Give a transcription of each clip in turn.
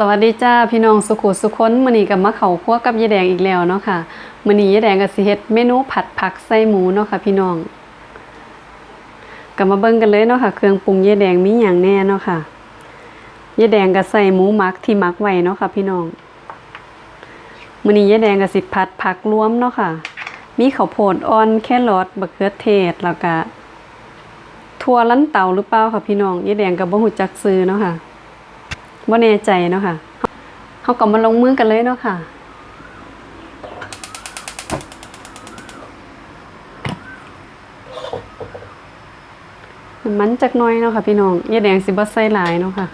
สวัสดีจ้าพี่น้องสุขุสุคนมือนี้กับมะเขาคั่วกับยายแดงอีกแล้วเนาะค่ะมือนี้ยายแดงก็สิเฮ็ดเมนูผัดผักใส่หมูเนาะค่ะพี่น้องก็มาเบิ่งกันเลยเนาะค่ะ เครื่องปรุงยายแดงมีหยังแน่เนาะค่ะยายแดงก็ใส่หมูมักที่มักไว้เนาะค่ะ พี่น้องมือนี้ยายแดงก็สิผัดผักรวมเนาะค่ะ มีข้าวโพดอ่อนแครอทมะเขือเทศแล้วก็ถั่วลันเตาหรือเปล่าค่ะพี่น้องยายแดงก็บ่ฮู้จักซื้อเนาะค่ะ ว่าแน่ใจเนาะค่ะเขาก็มาลงมือกันเลยเนาะค่ะมันจักน้อยเนาะค่ะพี่น้องยาแดงสิบ่ใส่หลายเนาะค่ะ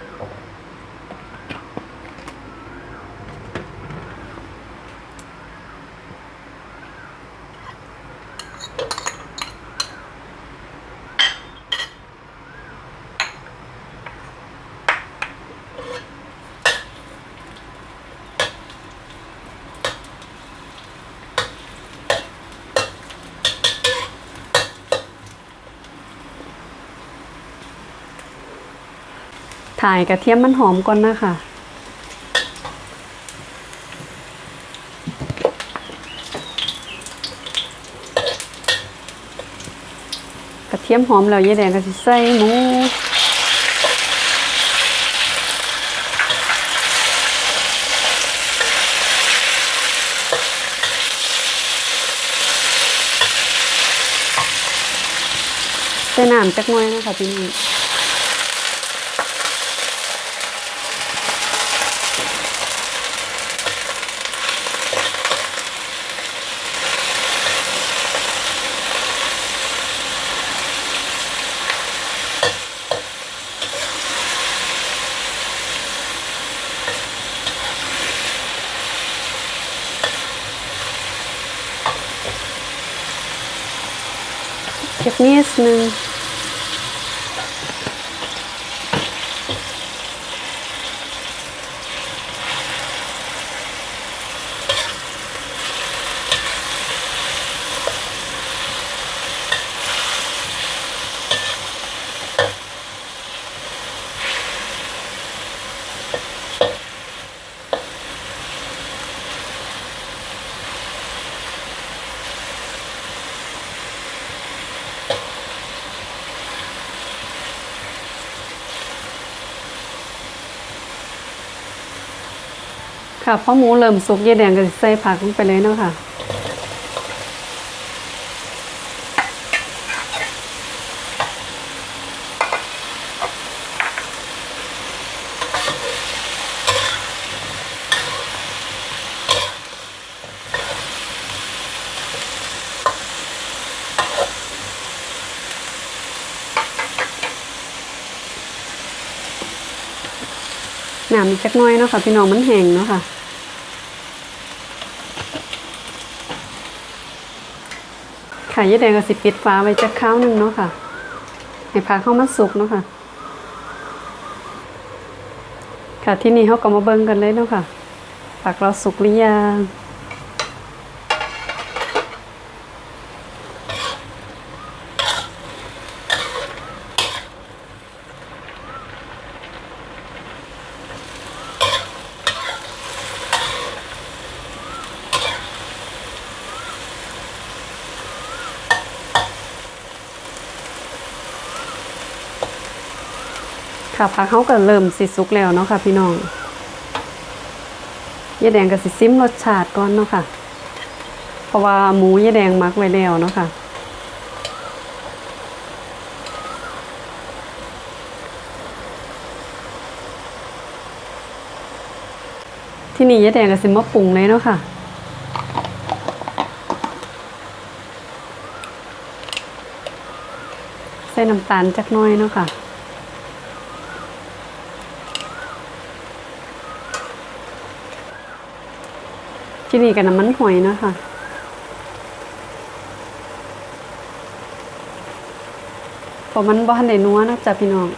ถ่ายกระเทียมมันหอมก่อนนะคะกระเทียมหอมแล้วยายแดงก็สิใส่หมูใส่น้ำจักหน่อยนะคะพี่น้ อง ค่ะพอหมูเริ่มสุกยายแดงก็สิใส่ผักลงไปเลยเนาะค่ะน้ำอีกจักน้อยเนาะค่ะพี่น้องมันแห้งเนาะค่ะ ค่ะยายแดงก็สิปิดฟ้าไว้จักข้าวหนึงเนาะค่ะ ให้ผักเข้ามาสุกเนาะค่ะ ค่ะที่นี่เขาก็มาเบิ่งกันเลยเนาะค่ะผักเราสุกหรือยัง ค่ะผักเขาก็เริ่มสิสุกแล้วเนาะค่ะ พี่น้องยายแดงก็สิซิมรสชาติก่อนเนาะค่ะ เพราะว่าหมูยายแดงมักไว้แล้วเนาะค่ะที่นี่ยายแดงก็สิมาปรุงเลยเนาะค่ะ ใส่น้ำตาลจักน้อยเนาะค่ะ ที่นี่กับน้ำมันหอยนะคะเพราะมันบ้านในนัวนะจ๊ะพี่น้อง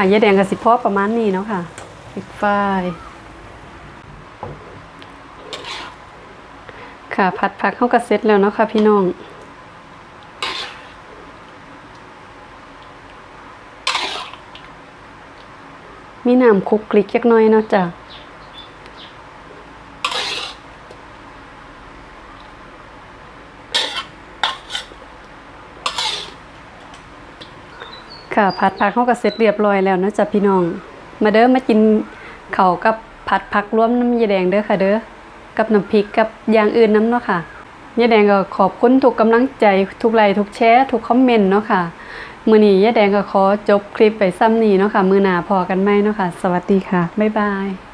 ค่ะยายแดงกับสิพอประมาณนี้เนาะค่ะปิดไฟค่ะผัดผักเข้ากับเซตแล้วเนาะค่ะพี่น้องมีน้ำคลุกคลิกเล็กน้อยเนาะจ้ะ ค่ะผัดผักเขาก็เสร็จเรียบร้อยแล้วนะจ๊ะพี่น้อง มาเด้อมากินเข่ากับผัดผักรวมน้ำยาแดงเด้อค่ะเด้อกับน้ำพริกกับอย่างอื่นน้ำเนาะค่ะยาแดงก็ขอบคุณทุกกำลังใจทุกไลค์ทุกแชร์ทุกคอมเมนต์เนาะค่ะมือนี้ยาแดงก็ขอจบคลิปไปซ้ำนี้เนาะค่ะมือหนาพอกันไหมเนาะค่ะ สวัสดีค่ะบ๊ายบาย